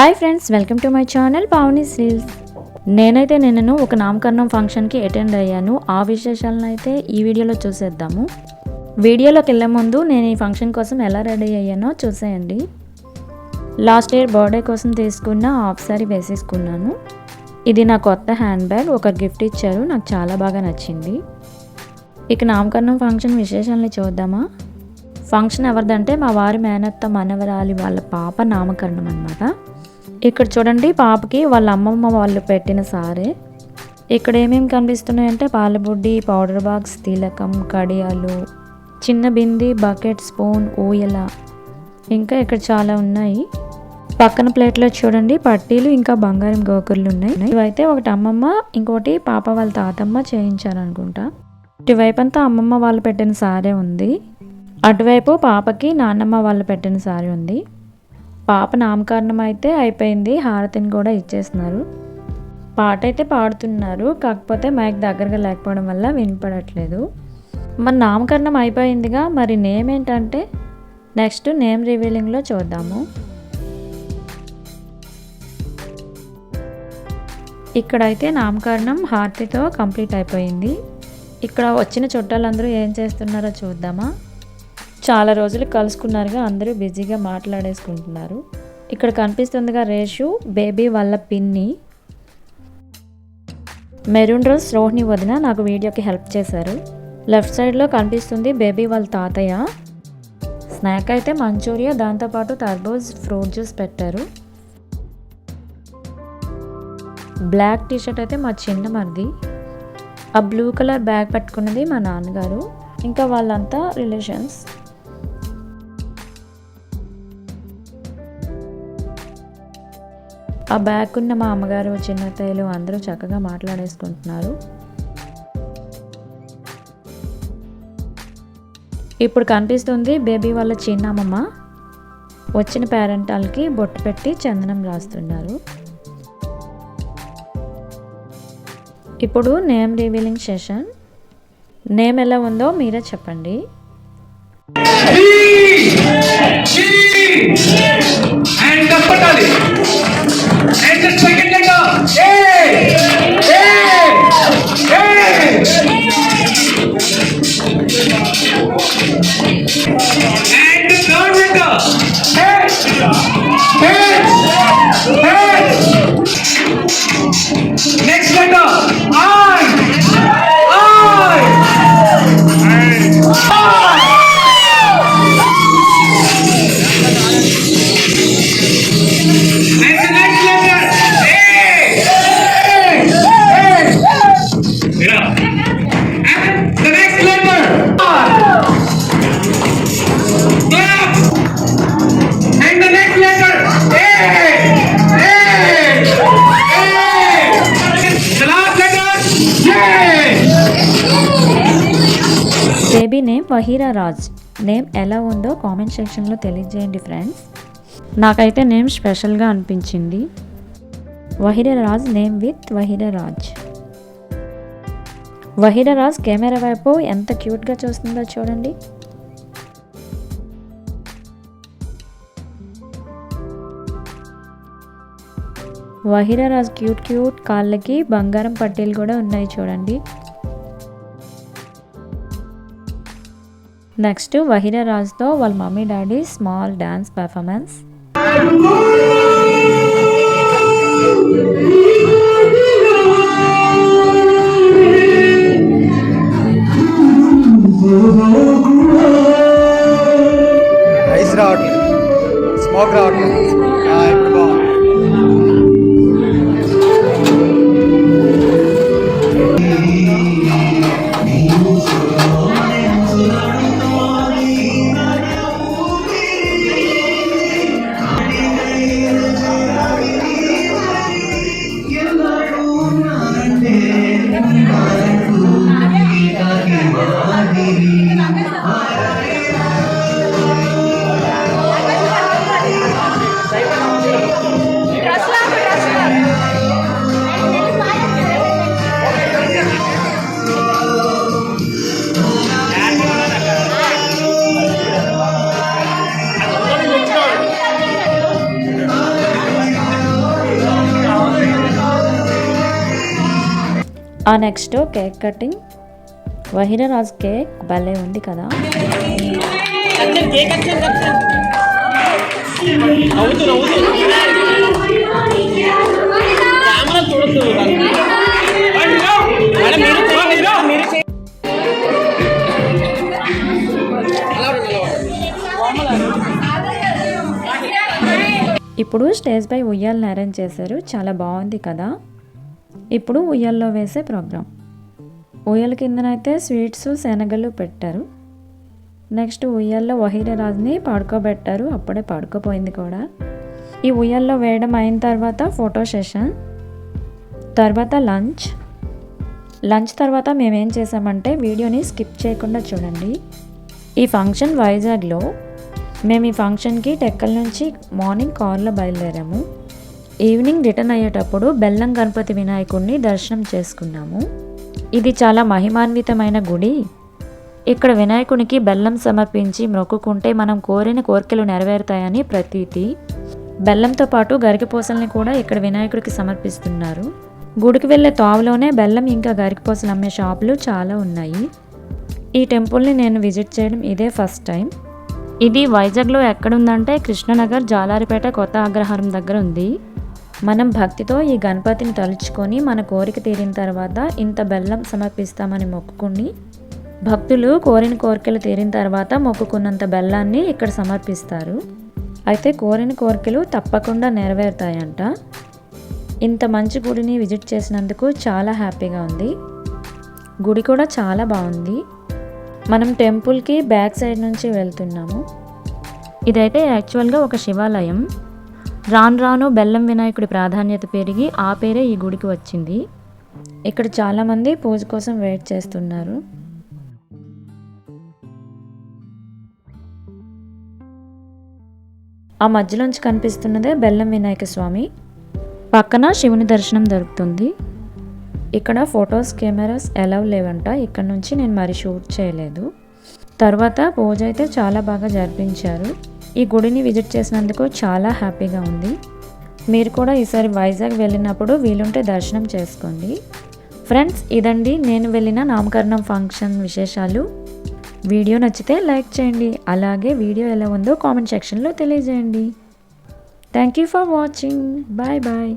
Hi friends welcome to my channel Pavani reels నేనైతే నిన్నను ఒక నామకరణం ఫంక్షన్కి అటెండ్ అయ్యాను. ఆ విశేషాలను అయితే ఈ వీడియోలో చూసేద్దాము. వీడియోలోకి వెళ్ళే ముందు నేను ఈ ఫంక్షన్ కోసం ఎలా రెడీ అయ్యానో చూసేయండి. లాస్ట్ ఇయర్ బర్త్డే కోసం తీసుకున్న హాఫ్ సారీ వేసేసుకున్నాను. ఇది నా కొత్త హ్యాండ్ బ్యాగ్ ఒక గిఫ్ట్ ఇచ్చారు నాకు చాలా బాగా నచ్చింది. ఇక నామకరణం ఫంక్షన్ విశేషాలని చూద్దామా? ఫంక్షన్ ఎవరిదంటే మా వారి మేనత్త మనవరాలి వాళ్ళ పాప నామకరణం అనమాట ఇక్కడ చూడండి పాపకి వాళ్ళ అమ్మమ్మ వాళ్ళు పెట్టిన సారే. ఇక్కడ ఏమేమి కనిపిస్తున్నాయంటే పాలబుడ్డి పౌడర్ బాక్స్ తిలకం కడియాలు చిన్న బింది బకెట్ స్పూన్ ఊయల. ఇంకా ఇక్కడ చాలా ఉన్నాయి. పక్కన ప్లేట్లో చూడండి పట్టీలు ఇంకా బంగారం గోకుర్లు ఉన్నాయి. ఇవైతే ఒకటి అమ్మమ్మ ఇంకోటి పాప వాళ్ళ తాతమ్మ చేయించారనుకుంటా. ఇటువైపు అంతా అమ్మమ్మ వాళ్ళు పెట్టిన సారే ఉంది. అటువైపు పాపకి నాన్నమ్మ వాళ్ళు పెట్టిన సారీ ఉంది. పాప నామకరణం అయితే అయిపోయింది. హారతిని కూడా ఇచ్చేస్తున్నారు. పాట అయితే పాడుతున్నారు. కాకపోతే మైక్ దగ్గరగా లేకపోవడం వల్ల వినపడట్లేదు. మరి నామకరణం అయిపోయిందిగా. మరి నేమ్ ఏంటంటే? నెక్స్ట్ నేమ్ రివీలింగ్లో చూద్దాము. ఇక్కడైతే నామకరణం హారతితో కంప్లీట్ అయిపోయింది. ఇక్కడ వచ్చిన చుట్టాలందరూ ఏం చేస్తున్నారో చూద్దామా? చాలా రోజులు కలుసుకున్నారుగా అందరూ బిజీగా మాట్లాడేసుకుంటున్నారు. ఇక్కడ కనిపిస్తుందిగా రేషు బేబీ వాళ్ళ పిన్ని. మెరూన్ రోజ్ రోహిణి వదిన నాకు వీడియోకి హెల్ప్ చేశారు. లెఫ్ట్ సైడ్లో కనిపిస్తుంది బేబీ వాళ్ళ తాతయ్య. స్నాక్ అయితే మంచూరియా దాంతోపాటు తర్బూజ్ ఫ్రూట్ జ్యూస్ పెట్టారు. బ్లాక్ టీషర్ట్ అయితే మా చిన్న మరిది. ఆ బ్లూ కలర్ బ్యాగ్ పట్టుకున్నది మా నాన్నగారు. ఇంకా వాళ్ళంతా రిలేషన్స్. ఆ బ్యాగ్ ఉన్న మా అమ్మగారు చిన్నత్తయ్యలు అందరూ చక్కగా మాట్లాడేసుకుంటున్నారు. ఇప్పుడు కనిపిస్తుంది బేబీ వాళ్ళ చిన్నమ్మమ్మ. వచ్చిన పేరెంటాలకి బొట్టు పెట్టి చందనం రాస్తున్నారు. ఇప్పుడు నేమ్ రివీలింగ్ సెషన్. నేమ్ ఎలా ఉందో మీరే చెప్పండి. వహీరా రాజ్ నేమ్ ఎలా ఉందో కామెంట్ సెక్షన్లో తెలియజేయండి ఫ్రెండ్స్. నాకైతే నేమ్ స్పెషల్గా అనిపించింది. Vahira Raj name with Vahira Raj Vahira Raj camera వైపు ఎంత క్యూట్గా చూస్తుందో చూడండి. వహీరా రాజ్ క్యూట్ క్యూట్ కాళ్ళకి బంగారం పట్టీలు కూడా ఉన్నాయి చూడండి. నెక్స్ట్ వహీరా రాజ్తో వాళ్ళ mummy daddy small dance performance ఆ next cake cutting Vahiraj cake భలే ఉంది కదా. ఇప్పుడు స్టేజ్ పై ఉయ్యాలని అరేంజ్ చేశారు. చాలా బాగుంది కదా. ఇప్పుడు ఉయ్యాల్లో వేసే ప్రోగ్రాం. ఉయ్యాల కిందనైతే స్వీట్స్ శనగలు పెట్టారు. నెక్స్ట్ ఉయ్యాల్లో వహీరరాజ్ని పాడుకోబెట్టారు. అప్పుడే పాడుకోపోయింది కూడా. ఈ ఉయ్యాల్లో వేయడం అయిన తర్వాత ఫోటో సెషన్ తర్వాత లంచ్. లంచ్ తర్వాత మేమేం చేసామంటే వీడియోని స్కిప్ చేయకుండా చూడండి. ఈ ఫంక్షన్ వైజాగ్లో మేము ఈ ఫంక్షన్కి టెక్కల నుంచి మార్నింగ్ కార్లో బయలుదేరాము. ఈవినింగ్ రిటర్న్ అయ్యేటప్పుడు బెల్లం గణపతి వినాయకుడిని దర్శనం చేసుకున్నాము. ఇది చాలా మహిమాన్వితమైన గుడి. ఇక్కడ వినాయకునికి బెల్లం సమర్పించి మొక్కుకుంటే మనం కోరిన కోరికలు నెరవేరుతాయని ప్రతీతి. బెల్లంతో పాటు గరికపూసల్ని కూడా ఇక్కడ వినాయకుడికి సమర్పిస్తున్నారు. గుడికి వెళ్ళే తావులోనే బెల్లం ఇంకా గరికపూసలు అమ్మే షాపులు చాలా ఉన్నాయి. ఈ టెంపుల్ని నేను విజిట్ చేయడం ఇదే ఫస్ట్ టైం. ఇది వైజాగ్లో ఎక్కడుందంటే కృష్ణనగర్ జాలారిపేట కొత్త అగ్రహారం దగ్గర ఉంది. మనం భక్తితో ఈ గణపతిని తలుచుకొని మన కోరిక తీరిన తర్వాత ఇంత బెల్లం సమర్పిస్తామని మొక్కుకుని భక్తులు కోరిన కోరికలు తీరిన తర్వాత మొక్కుకున్నంత బెల్లాన్ని ఇక్కడ సమర్పిస్తారు. అయితే కోరిన కోరికలు తప్పకుండా నెరవేరుతాయంట. ఇంత మంచి గుడిని విజిట్ చేసినందుకు చాలా హ్యాపీగా ఉంది. గుడి కూడా చాలా బాగుంది. మనం టెంపుల్కి బ్యాక్ సైడ్ నుంచి వెళ్తున్నాము. ఇదైతే యాక్చువల్గా ఒక శివాలయం. రాను రాను బెల్లం వినాయకుడి ప్రాధాన్యత పెరిగి ఆ పేరే ఈ గుడికి వచ్చింది. ఇక్కడ చాలామంది పూజ కోసం వెయిట్ చేస్తున్నారు. ఆ మధ్యలోంచి కనిపిస్తున్నదే బెల్లం వినాయక స్వామి. పక్కన శివుని దర్శనం దొరుకుతుంది. ఇక్కడ ఫొటోస్ కెమెరాస్ ఎలవ్ లేవంట. ఇక్కడ నుంచి నేను మరి షూట్ చేయలేదు. తర్వాత పూజ అయితే చాలా బాగా జరిపించారు. ఈ గుడిని విజిట్ చేసినందుకు చాలా హ్యాపీగా ఉంది. మీరు కూడా ఈసారి వైజాగ్ వెళ్ళినప్పుడు వీలుంటే దర్శనం చేసుకోండి. ఫ్రెండ్స్ ఇదండి. నేను వెళ్ళిన నామకరణం ఫంక్షన్ విశేషాలు. వీడియో నచ్చితే లైక్ చేయండి. అలాగే వీడియో ఎలా ఉందో కామెంట్ సెక్షన్లో తెలియజేయండి. Thank you for watching. Bye bye.